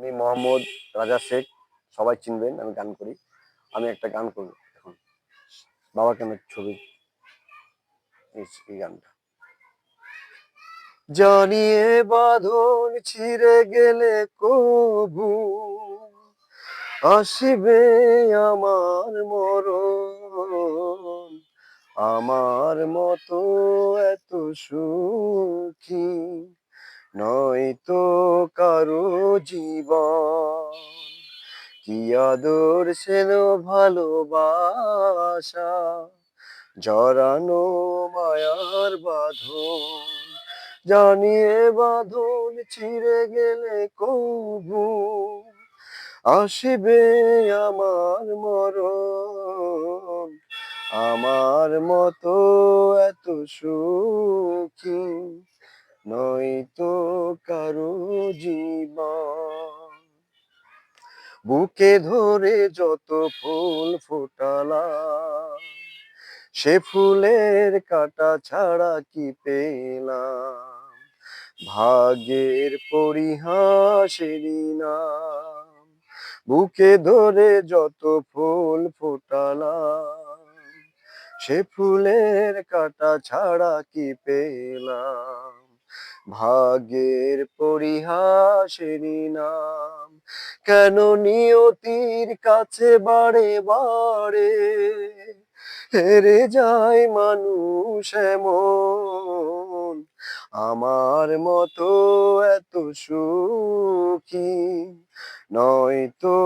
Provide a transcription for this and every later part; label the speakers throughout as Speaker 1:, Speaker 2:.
Speaker 1: আমি মোহাম্মদ রাজা শেখ, সবাই চিনবেন, আমি গান করি। আমি একটা গান করব এখন। বাবা কেন ছবি এই- গানটা? জানিয়ে বাঁধন ছিঁড়ে গেলে কবু, আসবে আমার মরণ। আমার মতো এত সুখী নয়তো কারও জীবন। কি আদর সেন ভালোবাসা, জড়ানো মায়ার বাঁধন। জানিয়ে বাঁধন ছিঁড়ে গেলে কবু, আসবে আমার মরণ। আমার মতো এত সুখী নয়তো কারও জীবন। বুকে ধরে যত ফুল ফোটালাম, সে ফুলের কাটা ছাড়া কি পেলাম? ভাগ্যের পরিহাসেরই নাম বুকে ধরে যত ফুল ফোটালাম, সে ফুলের কাটা ছাড়া কি পেলাম? ভাগ্যের পরিহাসেরই নাম। কেন নিয়তির কাছে বারে বারে হেরে যায় মানুষ এমন? আমার মতো এত সুখী নয়তো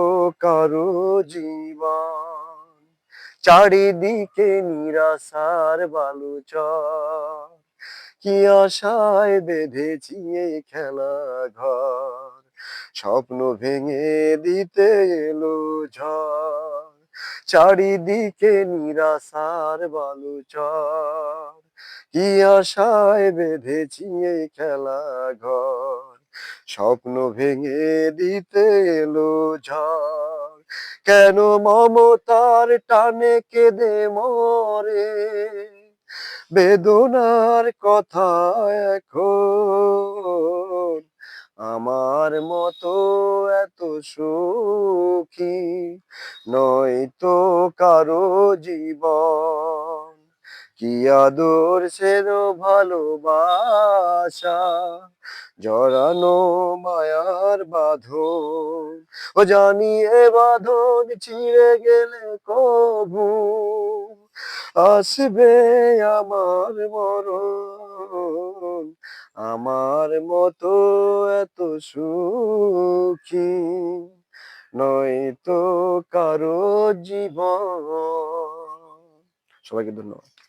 Speaker 1: কারও জীবন। চারিদিকে নিরাশার বালুচর। কি আশায় বেঁধেছি এই খেলা ঘর? স্বপ্ন ভেঙে দিতে এলো ঝড়। চারিদিকে নিরাশার বালুচর। কি আশায় বেঁধেছি এই খেলা ঘর? স্বপ্ন ভেঙে দিতে এলো ঝড়। কেন মমতার টানে কেঁদে মরে? বেদনার কথা এখন আমার মতো এত সুখী নয়তো কারও জীবন। কি আদর সের ভালোবাসা, জড়ানো মায়ার বাঁধন। ও জানিয়ে বাঁধন ছিঁড়ে গেলে কবু আসবে আমার মরণ আমার মতো এত সুখী নয়তো কারও জীবন। সবাইকে ধন্যবাদ।